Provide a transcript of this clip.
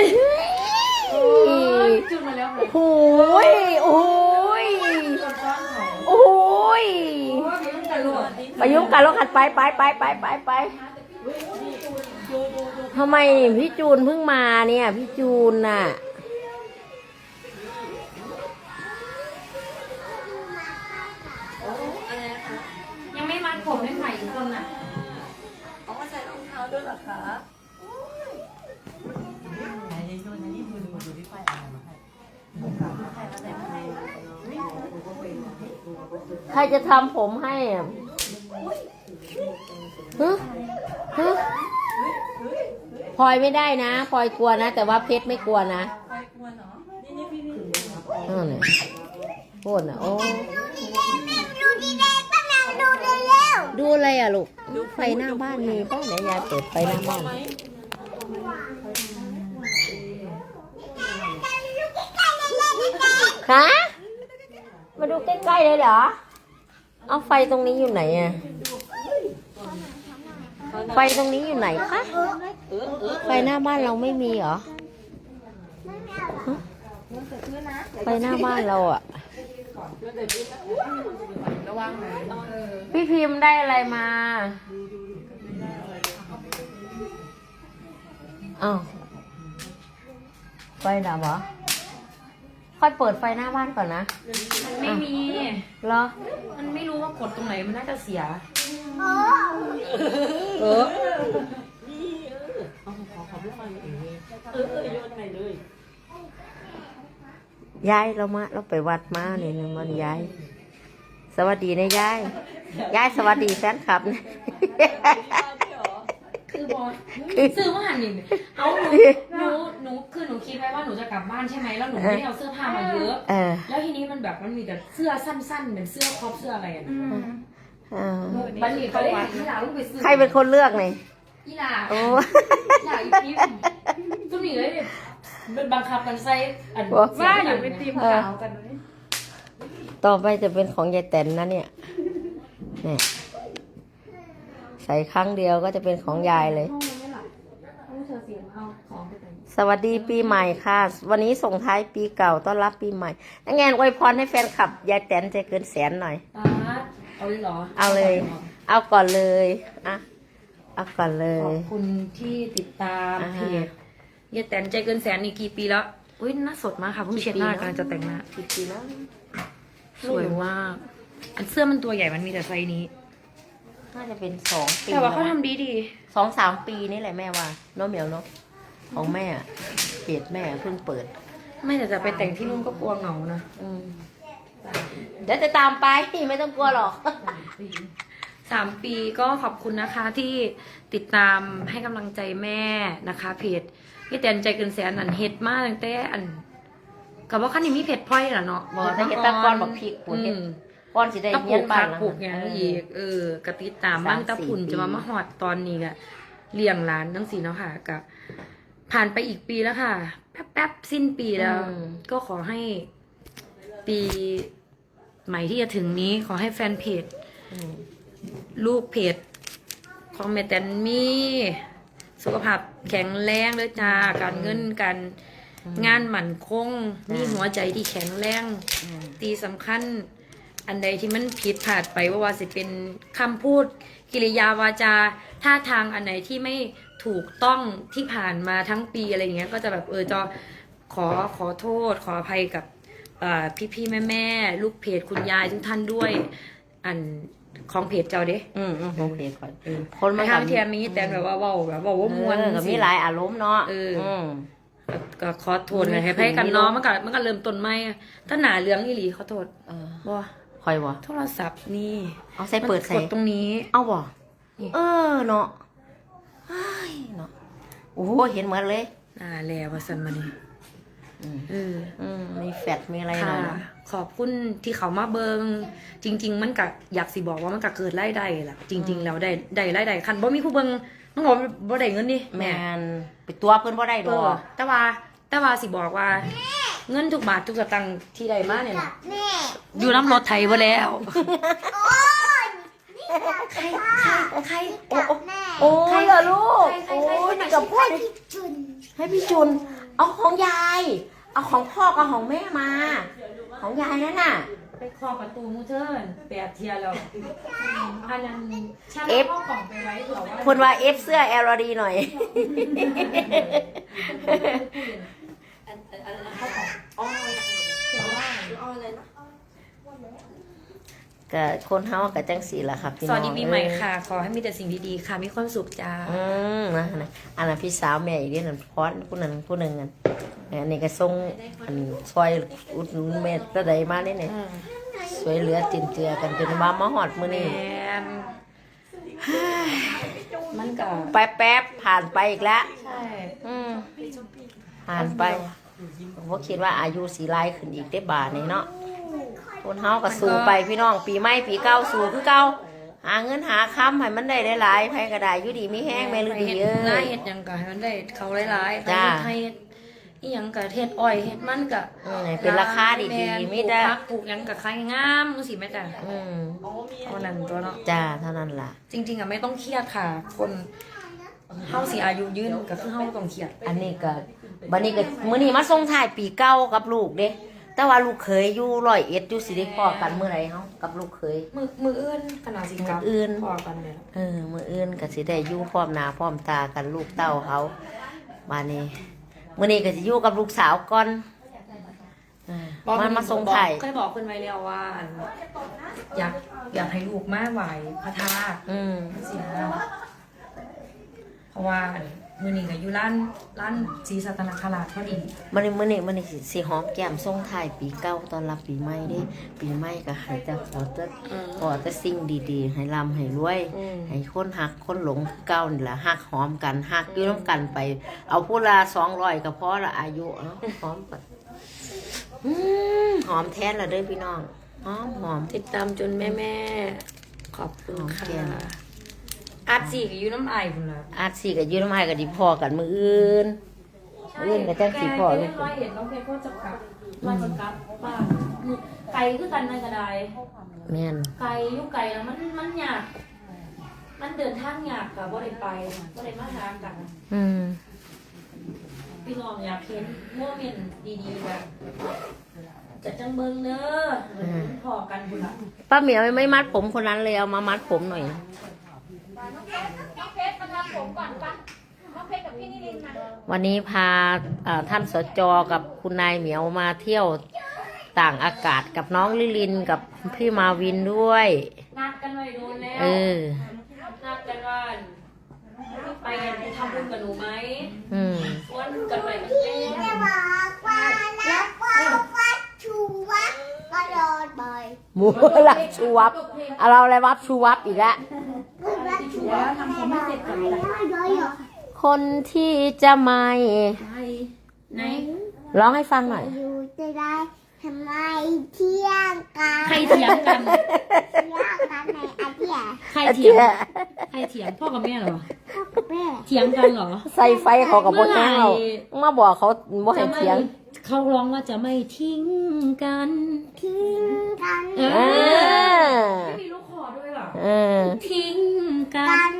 ดิโอ้ยจุดมาแล้วเลยโอ้ยโอ้ยกดซ้อนเขาโอ้ยเพราะว่าพี่ต้องการโหลดไปยุ่งกันแล้วขัดไปไปไปไปไปไปทำไมพี่จูนเพิ่งมาเนี่ยพี่จูนน่ะอะไรนะคะยังไม่มัดผมให้ใหม่อีกคนน่ะเอามาใส่รองเท้าด้วยเหรอคะ ใครจะทำผมให้อะฮึฮึพลอยไม่ได้นะพลอยกลัวนะ แต่ว่าเพชรไม่กลัวนะใครกลัวเนาะนี่นี่พี่พี่นั่นน่ะโคตรน่ะโอ้ดูดีเลยป้าแมวดูเร็วดูอะไรอะลูก ไฟหน้าบ้านมีป้าไหนยายเปิดไฟหน้าบ้าน ไหม คะ มาดูใกล้ๆเลยเหรอ เอาไฟตรงนี้อยู่ไหนอะไฟตรงนี้อยู่ไหนคะ ไฟหน้าบ้านเราไม่มีเหรอ ไฟหน้าบ้านเราอะพี่พิมพ์ได้อะไรมาอ้าวไฟดับเหรอ ค่อยเปิดไฟหน้าบ้านก่อนนะมันไม่มี เหรอ มันไม่รู้ว่ากดตรงไหนมันน่าจะเสียๆโอ้เออเออเออโยนไปเลยยายเรามาเราไปวัดมาเนี่ยนะมันยาย สวัสดีนะยาย ยายสวัสดีแฟนคลับนะ คือบอซื้อมาหันนี่เอาหนูหนูหนูคือหนูคิดไว้ว่าหนูจะกลับบ้านใช่ไหมแล้วหนูไม่ได้เอาเสื้อผ้ามาเยอะ เออแล้วทีนี้มันแบบมันมีแต่เสื้อสั้นๆเป็นเสื้อครอปเสื้ออะไรอะเออบันนี่เขาได้อีหลาลูกไปซื้อใครเป็นคนเลือกเนี่ยอีหลาโอ้อีหลาอีพิมตุ้มนี่เลยเนี่ยเป็นบังคับมันใส่อันว่าอยู่เป็นทีมขาวกันไหมต่อไปจะเป็นของยายแตนนะเนี่ยเนี่ย ใส่ครั้งเดียวก็จะเป็นของยายเลย ห้องมันไม่หลับต้องเธอเสียงเอาของไปแต่งสวัสดีปีใหม่ค่ะ วันนี้ส่งท้ายปีเก่าต้อนรับปีใหม่นักงานอวยพรให้แฟนคลับยายแตนใจเกินแสนหน่อย ตาเอาเลยเหรอเอาเลย เอาก่อนเลยอะเอาก่อนเลขอย บคุณที่ติดตามอ่า เพจเยแต่นใจเกินแสนนี่กี่ปีแล้วอุ้ยหน่าสดมากค่ะเพิ่งเช็ดหน้ากำลังจะแต่งหน้า กี่ปีแล้วสวยมาก อันเสื้อมันตัวใหญ่มันมีแต่ไซส์นี้ น่าจะเป็นสองปีแต่ว่าเขาแล้วทำดีดีสองสามปีนี่แหละแม่ว่าเน้องเหมียวเนาะของแม่อะเพจแม่เพิ่งเปิด ๆ ไม่แต่จะไปแต่งที่นู่นก็กลัวเหงานะอืมเดี๋ยวจะตามไปไม่ต้องกลัวหรอก สามปีก็ขอบคุณนะคะที่ติดตามให้กำลังใจแม่นะคะเพจพี่แตนใจเกินแสนอันเฮ็ดมากตั้งแต่อันกับว่าคันนี้มีเพจพลอยล่ะเนาะบอกแต่เฮ็ดตะกอนบอกพริกปวดเฮ็ด อืม ก้อนสิได้ก็ปเงี้ลูยนกบ้าผันกหลังปลูกอย่างนี้อีก เออกติดตามบ้านตะพุ่นสามสี่จะมามาหอดตอนนี้กะเลี้ยงหลานทั้งสี่เนาะค่ะกับผ่านไปอีกปีแล้วค่ะ แป๊บแป๊บๆสิ้นปีแล้วก็ขอให้ปีใหม่ที่จะถึงนี้ ขอให้แฟนเพจ อืม ลูกเพจของเมแตนมีสุขภาพแข็งแรงเลยจ้า การเงินการงานหมั่นคง มีหัวใจที่แข็งแรง อืม ตีสำคัญ อันใดที่มันผิดพลาดไปว่าว่าสิเป็นคำพูด กิริยาวาจาท่าทางอันไหนที่ไม่ถูกต้องที่ผ่านมาทั้งปีอะไรอย่างเงี้ย ก็จะแบบเออจะขอขอโทษ ขออภัยกับพี่อพี่ๆแม่แม่ๆลูกเพจคุณยายทุกท่านด้วย อันของเพจเจ้าเด้อืมอืมโอเคก่อนเออคนมันทางเทียมีแต่แบบว่าเว้าแบบเว่าว่ามวนเออก็มีหลายอารมณ์เนาะเอออืมก็ก็ขอโทษให้ให้กันเนาะมันก็มันก็เริ่มต้นใหม่ถ้าหนาเหลืองอีหลีขอโทษเออบ่ คอยบ่โทรศัพท์นี่เอาใส่เปิดใส่มันกดตรงนี้ เอาบ่นี่เออเนาะเฮ้ยเนาะโอ้โหเห็นเหมือนเลยอ่าแล้วว่าสันมานี่อืมเอออืมมีแฟดมีอะไรหค่ะน่อยเนาะขอบคุณที่เขามาเบิงจริง ๆ มันก็อยากสิบอกว่ามันก็เกิดรายได้แหละจริง ๆ แล้วได้ได้รายได้คันบ่มีผู้เบิงมันก็บ่ได้เงินนี่แมแม่นไปตัวเพิ่นบ่ได้ดเอออกแต่ว่า แต่ว่าสิบอกว่า เงินทุกบาททุกสตางค์ที่ได้มาเนี่ยนะแม่อยู่น้ำรถไทยบ่แล้ว โอ้ยนี่กับใครใครกับแม่โอ้ยเหรอลูกใครโอ้ใครใครยนี่กับพ่อพี่จุนให้พี่จุน เอาของยาย เอาของพ่อกับของแม่มา ของยายนั่นน่ะ ไปเคอประตูมูเทิร์นแปดเทียแล้วอันนั้นช่างเอฟเข้ากล่องไปไว้เผื่อว่าคุณว่าเอฟเสื้อแอลดีหน่อย อ๋ออ๋ออะไรนะ ก็คนเฮาก็จังสีละครับพี่สน้องวัสดีปีใหม่ค่ะ ขอให้มีแต่สิ่งดีๆ ค่ะ มีความสุขจ้าอืมนะนะอันนั้นพี่สาวแม่อีกเรื่องนึงพรผู้นั้นผู้หนึ่งอันอันนี้ก็ส่งอันซอยอุดหนุนแม่ตะใดมานี่เนี่ยสวยเหลือตินเจือกันจนว่ามาฮอดมื้อแมนี้นมันก็แป๊บๆผ่านไปอีกแล้วใช่ อืมผ่านไปผมก็คิดว่าอายุสีไล่ขึ้นอีกได้บาทนี่เนาะ คนเฮาก็สู้ไปพี่น้อง ปีใหม่ปีเก่าสู้คือเก่าหาเงินหาคำให้มันได้หลายๆไผก็ได้อยู่ดีมีแห้งแม่ลือดีเอ้หน้ายเห็ดหยังก็ให้มันได้เขาหลายๆจ้าไทยเฮ็ดอีหยังก็เฮ็ดอ้อยเฮ็ดมันก็อืมให้เป็นราคาดีแม่นๆมีแต่ปลูกผักปลูกหยังก็ขายงามจังซี่แม่จ้ะอืมอ๋อมีเท่านั้นตัวเนาะจ้าเท่านั้นล่ะ จริง ๆอะไม่ต้องเครียดค่ะ คนเฮาสิอายุยืนก็คือเฮาบ่ต้องเครียด อันนี้ก็บันนี้ก็มื้อนี้มาส่งท้ายปีเก่ากับลูกเด้ แต่ว่าลูกเคยอยู่ร้อยเอ็ดอยู่สิได้พอกันมื้อใดเฮากับลูกเคย มือมืออื่นขนาดสิกลับมื้ออื่น พอกันเลยเออมื้ออื่นก็สิได้อยู่พร้อมหน้าพร้อมตากันลูกเต้าเขาบัดนี้มื้อนี้ก็สิอยู่กับลูกสาวก่อนเออมันมาส่งท้ายเคยบอกเพิ่นไว้แล้วว่าอันอยากอยากให้ลูกมาไหวพระธาตุอืมเสียเพราะว่า มื้อนี้ก็อยู่ร้านร้านศรีสัตนคราชพอดีมื้อนี้มื้อนี้มื้อนี้สิสิหอมแก้มส่งท้ายปีเก่าต้อนรับปีใหม่เด้ปีใหม่ก็ให้แต่ขอแต่ขอแต่สิ่งดีๆ ให้ร่ำให้รวยอืมให้คนหักคนหลงคือเก่านี่แหละหักหอมกันหักอยู่น้ำกันไป เอาผู้ละสองร้อยก็พอละอายุเนาะหอมกันอืมหอมแท้ละเด้อพี่น้องหอมหอมติดตามจนแม่แม่ๆขอบคุณโอค่ะเค อาจีก็อยู่น้ำไอายพุ่นละอาชีกับยืนไม้กับดีพอกันมืออื่นเรื่องกับจังสิพ่อลูลูกกร้อยเห็นน้องเพชรก็จะกลับมาจะกลับบ้านไกลคือกันนั่นก็ได้แม่นไกลอยู่ไกลแล้วมันมันยาก มันเดินทางยากกับบ่ได้ไปบ่ได้มาหากัน อืมพี่น้องอยากเห็นโมเมนต์ดีๆแบบจะจังเบิงเด้อพอกันพุ่นละป้าเหมียวไม่มัดผมคนนั้นเลยเอามามัดผมหน่อย วันนี้พาเอ่อท่านสจกับคุณนายเหมียวมาเที่ยวต่างอากาศกับน้องลิลินกับพี่มาวินด้วย นัดกันไว้โดนแล้วเออนัดกันว่าไปกันทำบุญกับหนูไหมอืมชวนกันไปกันเต้นจะบอกว่ารักว่าวัดชูวัดตลอดบ่อยหมูรับชูวับเอาเราอะไรวับชูวับอีกแล้ววัดชูวัดทำผมไม่เสร็จกันเลย คนที่จะไม่ไหนร้องให้ฟังหน่อย อยู่จะได้ทำไมเที่ยงกันใครเถียงกันเที่ยงกันในอาทิตย์ใครเถียงใครเถียงพ่อกับแม่เหรอพ่อกับแม่เถียงกันเหรอ ใส่ไฟเขากับพวกแห้งเรามาบอกเขาบ่ให้เถียง เขาร้องว่าจะไม่ทิ้งกัน ทิ้งกันเอเอออไม่มีลูกคอด้วยเหรอเออทิ้งกักันน